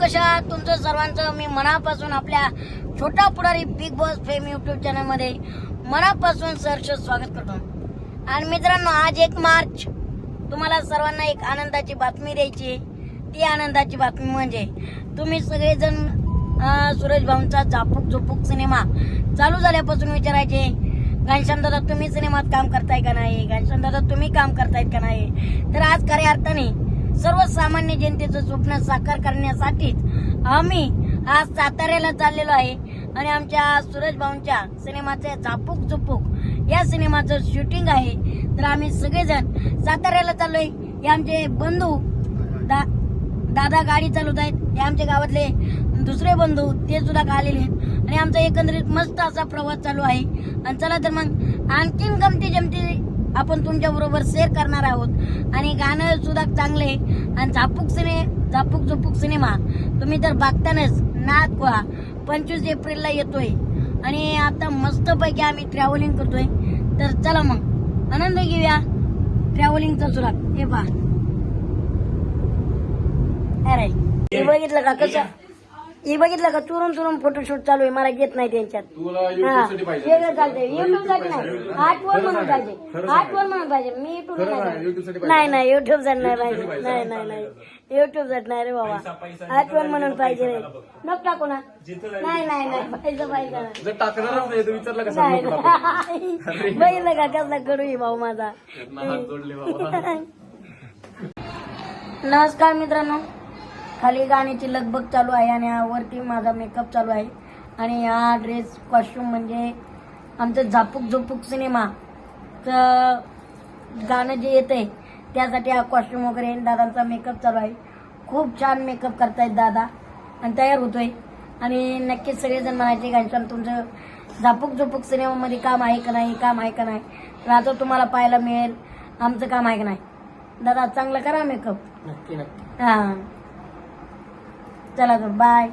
कशा तुमचं सर्वांचं मी मनापासून आपल्या Chhota Pudhari Bigg Boss fame YouTube चॅनलमध्ये मनापासून सहर्ष स्वागत करतो. आणि मित्रांनो आज एक मार्च. तुम्हाला सर्वांना एक आनंदाची बातमी द्यायची आहे. ती आनंदाची बातमी म्हणजे तुम्ही सगळेजण अं, सूरज भाऊंचा झापूक झोपूक सिनेमा चालू झाल्यापासून विचारायचे घनश्याम दादा तुम्ही सिनेमात काम करताय का नाही? घनश्याम दादा तुम्ही काम करतायत का नाही? तर आज खऱ्या अर्थाने सर्वसामान्य जनतेचं स्वप्न साकार करण्यासाठीच आम्ही आज साताऱ्याला चाललेलो आहे. आणि आमच्या सूरज भाऊंच्या सिनेमाचे झापूक झुपूक या सिनेमाचं शूटिंग आहे. तर आम्ही सगळेजण साताऱ्याला चाललोय. हे आमचे बंधू दा दादा गाडी चालवत आहेत. हे आमच्या गावातले दुसरे बंधू ते सुद्धा आलेले आहेत. आणि आमचा एकंदरीत मस्त असा प्रवास चालू आहे. आणि चला तर मग आणखीन गमती जमती आपण तुमच्या बरोबर शेअर करणार आहोत. आणि गाणं सुद्धा चांगले. आणि झापूक सिने झापूक झुपूक सिनेमा. तुम्ही तर बघतानाच नाद व्हा पंचवीस एप्रिलला येतोय. आणि आता मस्तपैकी आम्ही ट्रॅव्हलिंग करतोय. तर चला मग. आनंद घेऊया. ट्रॅव्हलिंगचा सुरात हे पहा. अरे हे बघितलं का कसं? हे बघितलं का? चुरून चुरून फोटोशूट चालू आहे. मला घेत नाही त्यांच्यात. तुला हा, YouTube पाहिजे. वेगळं चालतंय. युट्यूबसाठी नाही. आठवण म्हणून पाहिजे. आठवण म्हणून पाहिजे. मी युट्यूब खरं नाही, नाही YouTube साठी करत. पाहिजे. नाही नाही. युट्यूबसाठी नाही पाहिजे. पाहिजे. नाही नाही. नाही युट्यूबसाठी नाही रे बाबा. आठवण म्हणून पाहिजे रे. नको टाकू ना. नाही नाही नाही. पाहिजे नाही. जर टाकणारच नाही तर विचारलं कसं नाही नको टाकू? नाही. बघितलं का? कसला कडू आहे भाऊ माझा? त्यांना हात जोडले बाबा. नमस्कार मित्रांनो. खाली गाण्याची लगबग चालू आहे आणि वरती माझा मेकअप चालू आहे. आणि हा ड्रेस कॉस्ट्युम म्हणजे आमचं झापूक झोपूक सिनेमा गाणं जे येतंय त्यासाठी हा कॉस्ट्युम वगैरे आहे. दादांचा मेकअप चालू आहे. खूप छान मेकअप करतायत दादा. आणि तयार होतोय. आणि नक्कीच सगळेजण म्हणायचे घनश्याम तुमचं झापूक झोपूक सिनेमामध्ये काम आहे का नाही? काम आहे का नाही? तर आता तुम्हाला पाहायला मिळेल. आमचं काम आहे का नाही? दादा चांगलं करा मेकअप नक्की नक्की. हा. चला तर बाय